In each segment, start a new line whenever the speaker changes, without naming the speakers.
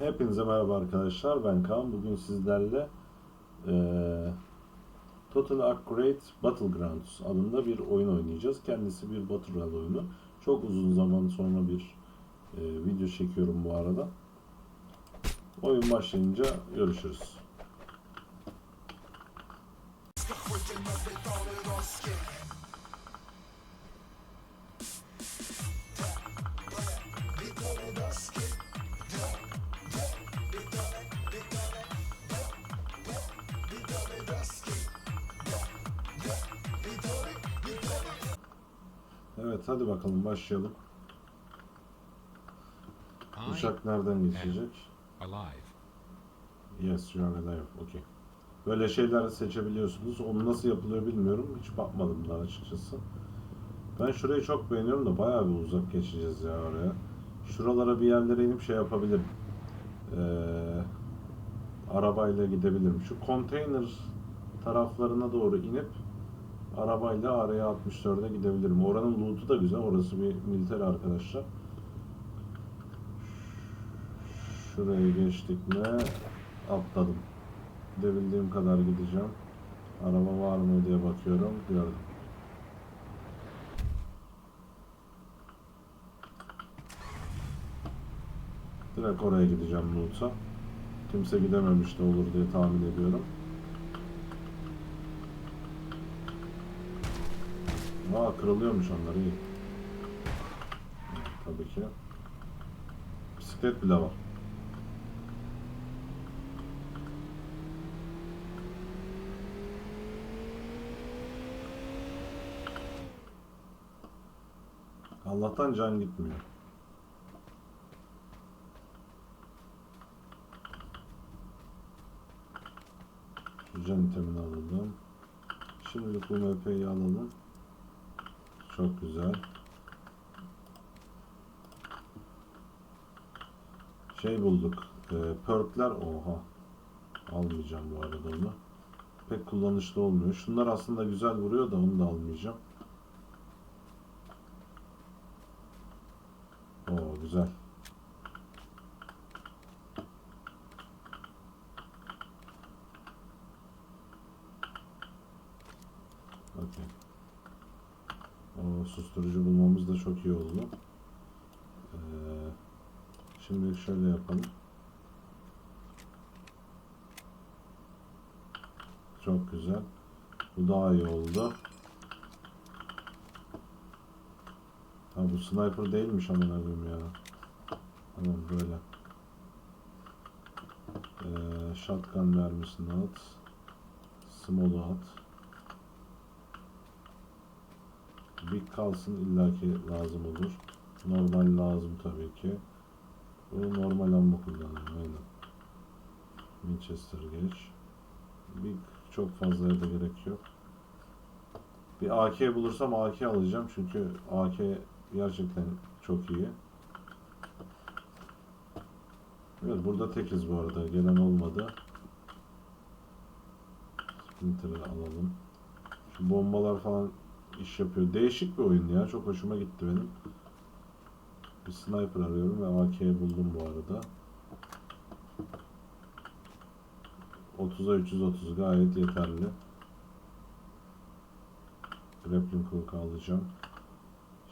Hepinize merhaba arkadaşlar. Ben Kaan. Bugün sizlerle eee Total Upgrade Battlegrounds adında bir oyun oynayacağız. Kendisi bir Battle Royale oyunu. Çok uzun zaman sonra bir eee, video çekiyorum bu arada. Oyun başlayınca görüşürüz. Hadi bakalım başlayalım. Uçak nereden geçecek? Yes, you are alive. Okay. Böyle şeyler seçebiliyorsunuz. Onu nasıl yapılıyor bilmiyorum. Hiç bakmadım daha açıkçası. Ben şurayı çok beğeniyorum da bayağı bir uzak geçeceğiz ya oraya. Şuralara bir yerlere inip şey yapabilirim. Ee, arabayla gidebilirim. Şu konteyner taraflarına doğru inip arabayla araya 64'e gidebilirim. Oranın loot'u da güzel. Orası bir militer arkadaşlar. Şuraya geçtik mi atladım. Gidebildiğim kadar gideceğim. Araba var mı diye bakıyorum. Gördüm. Direkt oraya gideceğim loot'a. Kimse gidememiş de olur diye tahmin ediyorum. Aa kırılıyormuş onlar iyi. Tabii ki. Bisiklet bile var. Allah'tan can gitmiyor. Şu can itemini alalım. Şimdilik bu MP'yi alalım. Çok güzel. Şey bulduk. E, perkler oha. Almayacağım bu arada onu. Pek kullanışlı olmuyor. Şunlar aslında güzel vuruyor da onu da almayacağım. Oo güzel. Okey. Susturucu bulmamız da çok iyi oldu. Ee, şimdi şöyle yapalım. Çok güzel. Bu daha iyi oldu. Ha bu sniper değilmiş aman abim ya. Tamam böyle. Ee, shotgun mermisini at. Small'u at. Big kalsın illaki lazım olur. Normal lazım tabii ki. Bu normal ammo kullanıyorum aynen. Winchester geç. Big çok fazlaya da gerek yok. Bir AK bulursam AK alacağım çünkü AK gerçekten çok iyi. Evet burada tekiz bu arada. Gelen olmadı. Splinter'ı alalım. Şu bombalar falan iş yapıyor. Değişik bir oyun ya. Çok hoşuma gitti benim. Bir sniper arıyorum ve AK'yi buldum bu arada. 30'a 330 gayet yeterli. Grappling hook alacağım.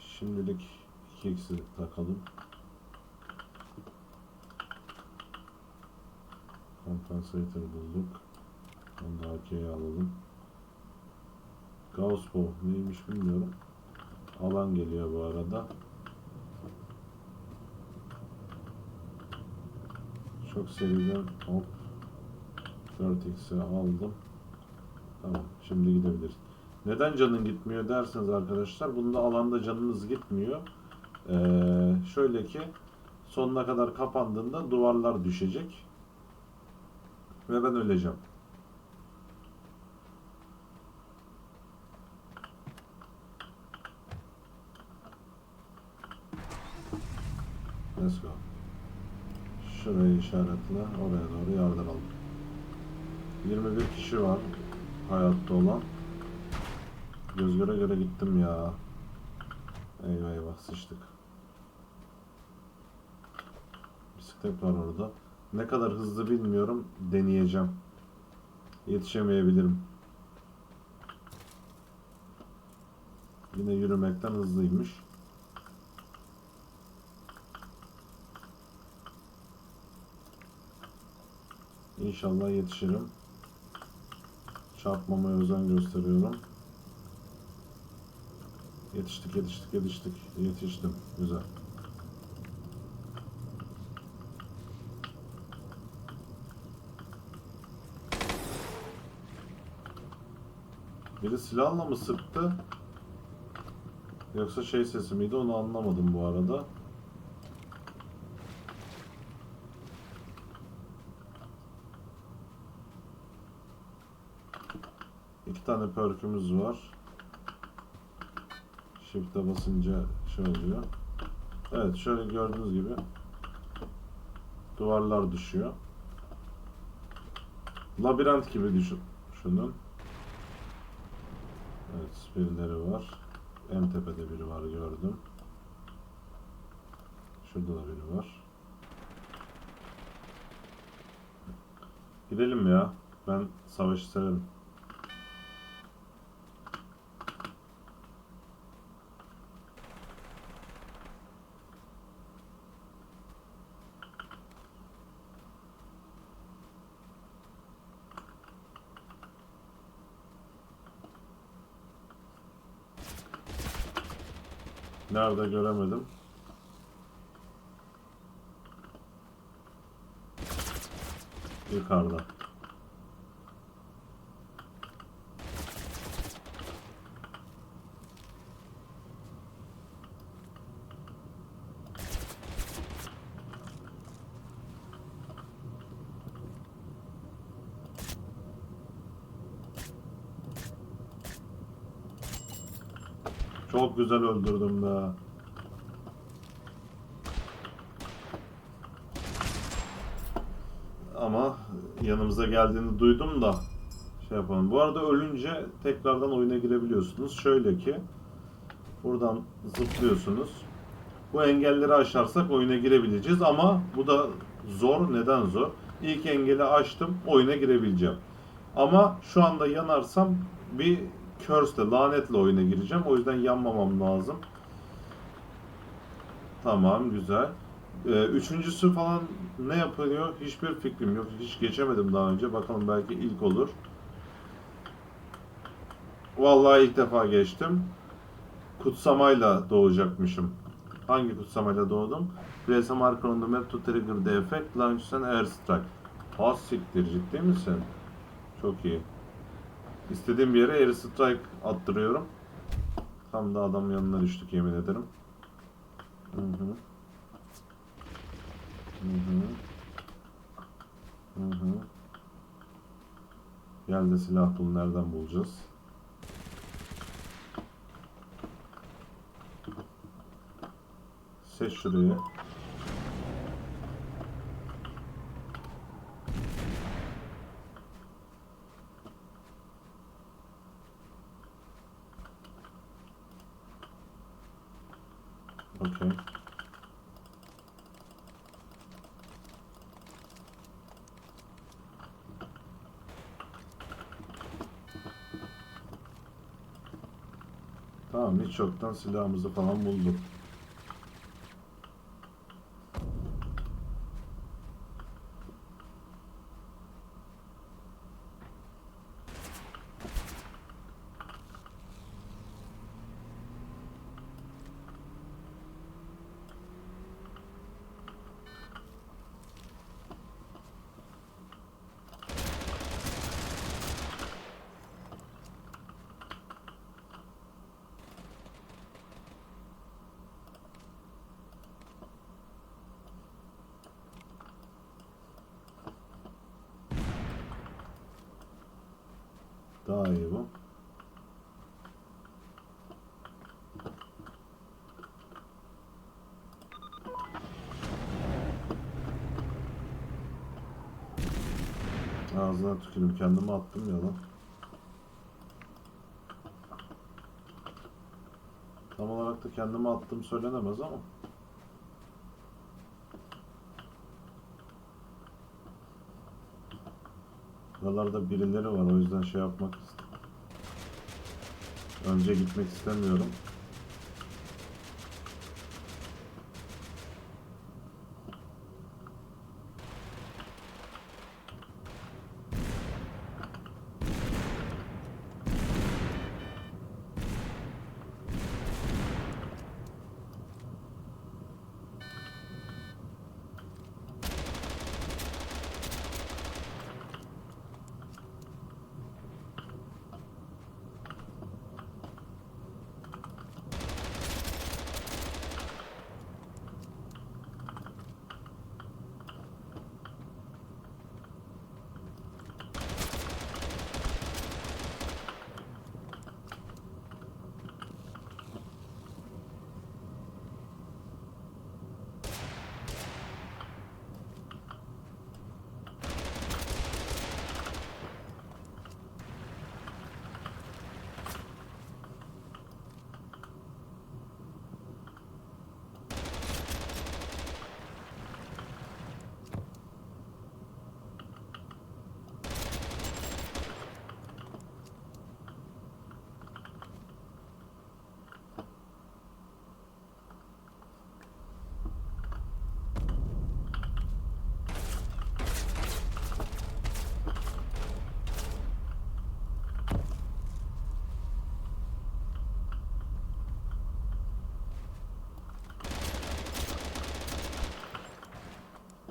Şimdilik 2x'i takalım. Compensator bulduk. Onu da AK'ye alalım. Gauss Bow neymiş bilmiyorum. Alan geliyor bu arada. Çok seriden hop 4x'i aldım. Tamam şimdi gidebiliriz. Neden canın gitmiyor derseniz arkadaşlar bunda alanda canınız gitmiyor. Ee, şöyle ki sonuna kadar kapandığında duvarlar düşecek. Ve ben öleceğim. Şurayı işaretle. Oraya doğru yardıralım. 21 kişi var hayatta olan. Göz göre göre gittim ya. Eyvah eyvah sıçtık. Bisiklet var orada. Ne kadar hızlı bilmiyorum. Deneyeceğim. Yetişemeyebilirim. Yine yürümekten hızlıymış. İnşallah yetişirim. Çarpmamaya özen gösteriyorum. Yetiştik, yetiştik, yetiştik. Yetiştim. Güzel. Biri silahla mı sıktı? Yoksa şey sesi miydi onu anlamadım bu arada. Tane perkümüz var. Shift'e basınca şey oluyor. Evet şöyle gördüğünüz gibi duvarlar düşüyor. Labirent gibi düşün, düşünün. Evet birileri var. En tepede biri var gördüm. Şurada da biri var. Gidelim ya. Ben savaşı severim. Nerede göremedim. Yukarıda. Çok güzel öldürdüm be. Ama yanımıza geldiğini duydum da şey yapalım. Bu arada ölünce tekrardan oyuna girebiliyorsunuz. Şöyle ki buradan zıplıyorsunuz. Bu engelleri aşarsak oyuna girebileceğiz ama bu da zor. Neden zor? İlk engeli açtım, oyuna girebileceğim. Ama şu anda yanarsam bir curse'le, lanetle oyuna gireceğim. O yüzden yanmamam lazım. Tamam, güzel. Ee, üçüncüsü falan ne yapılıyor? Hiçbir fikrim yok. Hiç geçemedim daha önce. Bakalım belki ilk olur. Vallahi ilk defa geçtim. Kutsamayla doğacakmışım. Hangi kutsamayla doğdum? Place marker on the map to trigger the effect. Launch an airstrike. Ha siktir ciddi misin? Çok iyi. İstediğim bir yere air strike attırıyorum. Tam da adam yanına düştük yemin ederim. Hı hı. Hı hı. Hı hı. Gel de silah bul nereden bulacağız? Seç şurayı. Okey. Tamam hiç yoktan silahımızı falan bulduk. Daha iyi bu. Ağzına tükürüm kendime attım ya lan. Tam olarak da kendime attım söylenemez ama. Buralarda birileri var o yüzden şey yapmak Önce gitmek istemiyorum.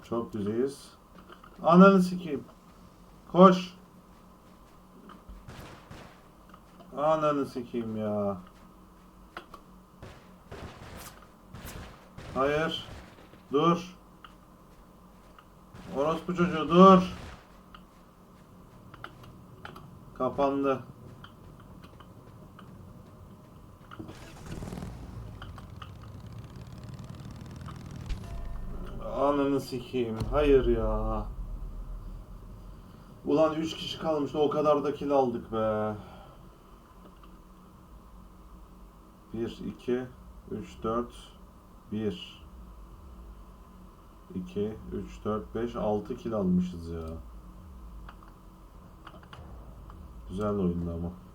Çok güzeliz. Ananı sikeyim. Koş. Ananı sikeyim ya. Hayır. Dur. Orospu çocuğu dur. Kapandı. Ananı sikeyim. Hayır ya. Ulan 3 kişi kalmıştı. O kadar da kill aldık be. 1, 2, 3, 4, 1. 2, 3, 4, 5, 6 kill almışız ya. Güzel oyundu ama.